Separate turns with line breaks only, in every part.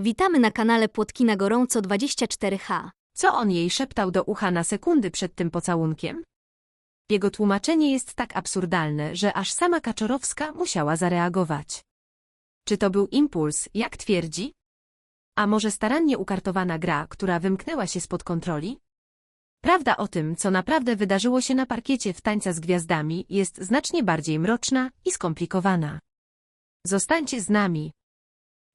Witamy na kanale Płotki na Gorąco 24H.
Co on jej szeptał do ucha na sekundy przed tym pocałunkiem? Jego tłumaczenie jest tak absurdalne, że aż sama Kaczorowska musiała zareagować. Czy to był impuls, jak twierdzi? A może starannie ukartowana gra, która wymknęła się spod kontroli? Prawda o tym, co naprawdę wydarzyło się na parkiecie w Tańca z Gwiazdami, jest znacznie bardziej mroczna i skomplikowana. Zostańcie z nami.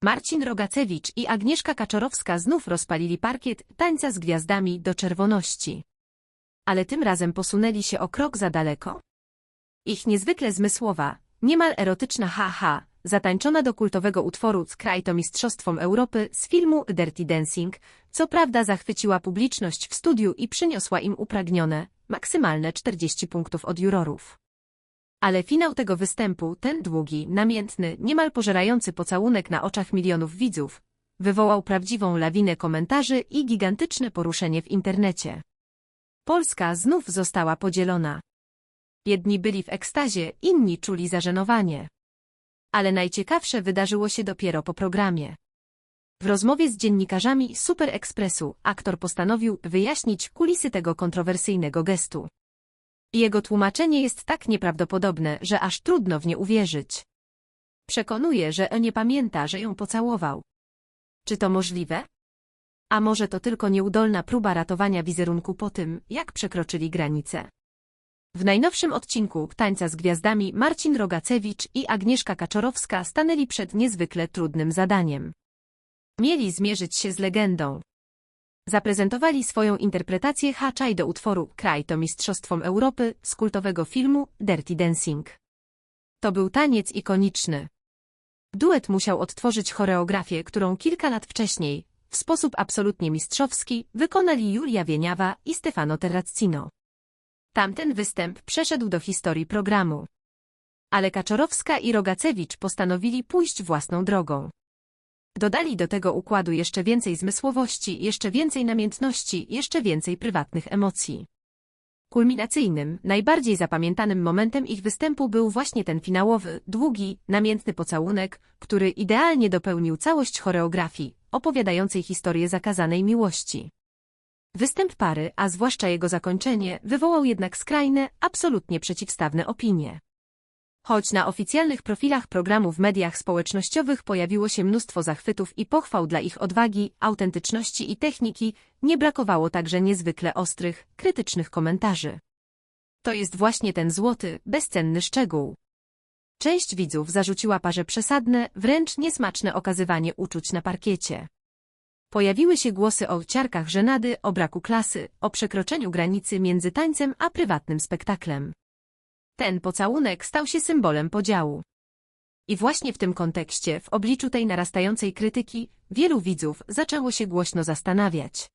Marcin Rogacewicz i Agnieszka Kaczorowska znów rozpalili parkiet Tańca z Gwiazdami do czerwoności. Ale tym razem posunęli się o krok za daleko. Ich niezwykle zmysłowa, niemal erotyczna haha, zatańczona do kultowego utworu Skraj to Mistrzostwom Europy z filmu Dirty Dancing, co prawda zachwyciła publiczność w studiu i przyniosła im upragnione, maksymalne 40 punktów od jurorów. Ale finał tego występu, ten długi, namiętny, niemal pożerający pocałunek na oczach milionów widzów, wywołał prawdziwą lawinę komentarzy i gigantyczne poruszenie w internecie. Polska znów została podzielona. Jedni byli w ekstazie, inni czuli zażenowanie. Ale najciekawsze wydarzyło się dopiero po programie. W rozmowie z dziennikarzami Super Expressu aktor postanowił wyjaśnić kulisy tego kontrowersyjnego gestu. Jego tłumaczenie jest tak nieprawdopodobne, że aż trudno w nie uwierzyć. Przekonuje, że nie pamięta, że ją pocałował. Czy to możliwe? A może to tylko nieudolna próba ratowania wizerunku po tym, jak przekroczyli granicę? W najnowszym odcinku Tańca z Gwiazdami Marcin Rogacewicz i Agnieszka Kaczorowska stanęli przed niezwykle trudnym zadaniem. Mieli zmierzyć się z legendą. Zaprezentowali swoją interpretację haczaj do utworu Kraj to Mistrzostwom Europy z kultowego filmu Dirty Dancing. To był taniec ikoniczny. Duet musiał odtworzyć choreografię, którą kilka lat wcześniej, w sposób absolutnie mistrzowski, wykonali Julia Wieniawa i Stefano Terrazzino. Tamten występ przeszedł do historii programu. Ale Kaczorowska i Rogacewicz postanowili pójść własną drogą. Dodali do tego układu jeszcze więcej zmysłowości, jeszcze więcej namiętności, jeszcze więcej prywatnych emocji. Kulminacyjnym, najbardziej zapamiętanym momentem ich występu był właśnie ten finałowy, długi, namiętny pocałunek, który idealnie dopełnił całość choreografii, opowiadającej historię zakazanej miłości. Występ pary, a zwłaszcza jego zakończenie, wywołał jednak skrajne, absolutnie przeciwstawne opinie. Choć na oficjalnych profilach programu w mediach społecznościowych pojawiło się mnóstwo zachwytów i pochwał dla ich odwagi, autentyczności i techniki, nie brakowało także niezwykle ostrych, krytycznych komentarzy. To jest właśnie ten złoty, bezcenny szczegół. Część widzów zarzuciła parze przesadne, wręcz niesmaczne okazywanie uczuć na parkiecie. Pojawiły się głosy o ciarkach żenady, o braku klasy, o przekroczeniu granicy między tańcem a prywatnym spektaklem. Ten pocałunek stał się symbolem podziału. I właśnie w tym kontekście, w obliczu tej narastającej krytyki, wielu widzów zaczęło się głośno zastanawiać.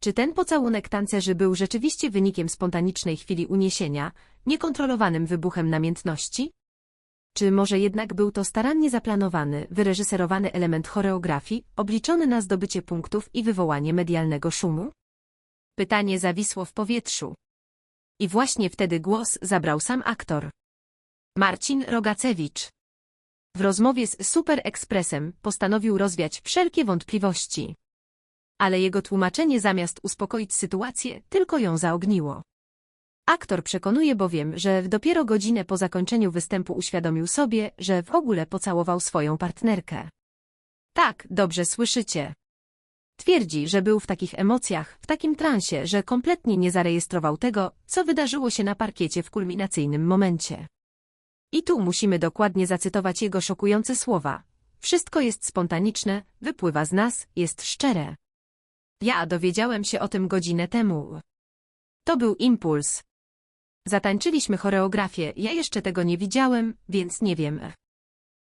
Czy ten pocałunek tancerzy był rzeczywiście wynikiem spontanicznej chwili uniesienia, niekontrolowanym wybuchem namiętności? Czy może jednak był to starannie zaplanowany, wyreżyserowany element choreografii, obliczony na zdobycie punktów i wywołanie medialnego szumu? Pytanie zawisło w powietrzu. I właśnie wtedy głos zabrał sam aktor. Marcin Rogacewicz. W rozmowie z Super Expressem postanowił rozwiać wszelkie wątpliwości. Ale jego tłumaczenie zamiast uspokoić sytuację, tylko ją zaogniło. Aktor przekonuje bowiem, że dopiero godzinę po zakończeniu występu uświadomił sobie, że w ogóle pocałował swoją partnerkę. Tak, dobrze słyszycie. Twierdzi, że był w takich emocjach, w takim transie, że kompletnie nie zarejestrował tego, co wydarzyło się na parkiecie w kulminacyjnym momencie. I tu musimy dokładnie zacytować jego szokujące słowa. Wszystko jest spontaniczne, wypływa z nas, jest szczere. Ja dowiedziałem się o tym godzinę temu. To był impuls. Zatańczyliśmy choreografię, ja jeszcze tego nie widziałem, więc nie wiem.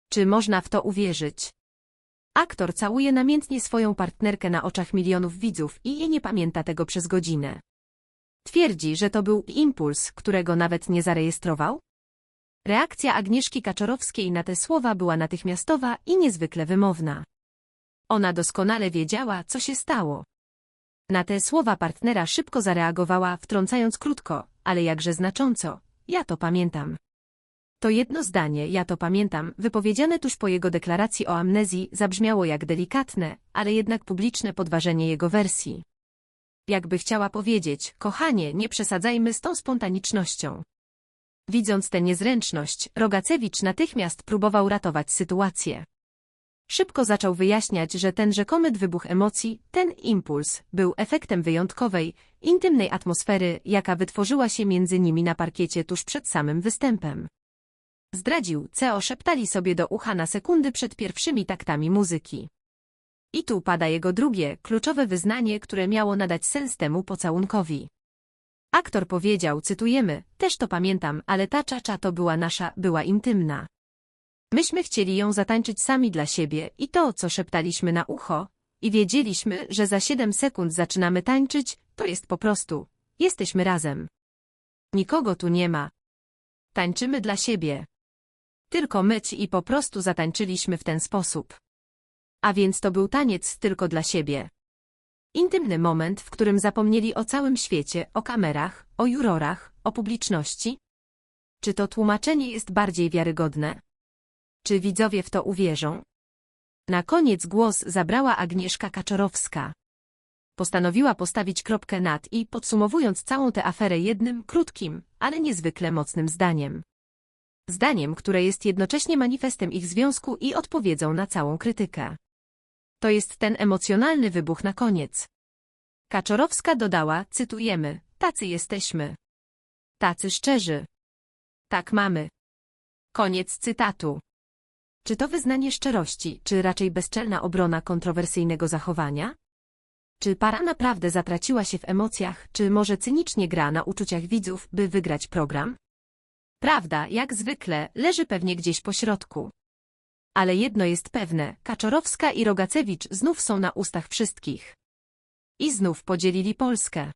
Czy można w to uwierzyć? Aktor całuje namiętnie swoją partnerkę na oczach milionów widzów i nie pamięta tego przez godzinę. Twierdzi, że to był impuls, którego nawet nie zarejestrował? Reakcja Agnieszki Kaczorowskiej na te słowa była natychmiastowa i niezwykle wymowna. Ona doskonale wiedziała, co się stało. Na te słowa partnera szybko zareagowała, wtrącając krótko, ale jakże znacząco. Ja to pamiętam. To jedno zdanie, ja to pamiętam, wypowiedziane tuż po jego deklaracji o amnezji, zabrzmiało jak delikatne, ale jednak publiczne podważenie jego wersji. Jakby chciała powiedzieć, kochanie, nie przesadzajmy z tą spontanicznością. Widząc tę niezręczność, Rogacewicz natychmiast próbował ratować sytuację. Szybko zaczął wyjaśniać, że ten rzekomy wybuch emocji, ten impuls, był efektem wyjątkowej, intymnej atmosfery, jaka wytworzyła się między nimi na parkiecie tuż przed samym występem. Zdradził, co szeptali sobie do ucha na sekundy przed pierwszymi taktami muzyki. I tu pada jego drugie, kluczowe wyznanie, które miało nadać sens temu pocałunkowi. Aktor powiedział, cytujemy, też to pamiętam, ale ta czacza to była nasza, była intymna. Myśmy chcieli ją zatańczyć sami dla siebie i to, co szeptaliśmy na ucho, i wiedzieliśmy, że za siedem sekund zaczynamy tańczyć, to jest po prostu, jesteśmy razem. Nikogo tu nie ma. Tańczymy dla siebie. Tylko myć i po prostu zatańczyliśmy w ten sposób. A więc to był taniec tylko dla siebie. Intymny moment, w którym zapomnieli o całym świecie, o kamerach, o jurorach, o publiczności. Czy to tłumaczenie jest bardziej wiarygodne? Czy widzowie w to uwierzą? Na koniec głos zabrała Agnieszka Kaczorowska. Postanowiła postawić kropkę nad i, podsumowując całą tę aferę jednym, krótkim, ale niezwykle mocnym zdaniem. Zdaniem, które jest jednocześnie manifestem ich związku i odpowiedzią na całą krytykę. To jest ten emocjonalny wybuch na koniec. Kaczorowska dodała, cytujemy, tacy jesteśmy. Tacy szczerzy. Tak mamy. Koniec cytatu. Czy to wyznanie szczerości, czy raczej bezczelna obrona kontrowersyjnego zachowania? Czy para naprawdę zatraciła się w emocjach, czy może cynicznie gra na uczuciach widzów, by wygrać program? Prawda, jak zwykle, leży pewnie gdzieś po środku. Ale jedno jest pewne, Kaczorowska i Rogacewicz znów są na ustach wszystkich. I znów podzielili Polskę.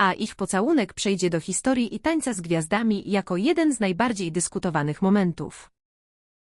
A ich pocałunek przejdzie do historii i tańca z gwiazdami jako jeden z najbardziej dyskutowanych momentów.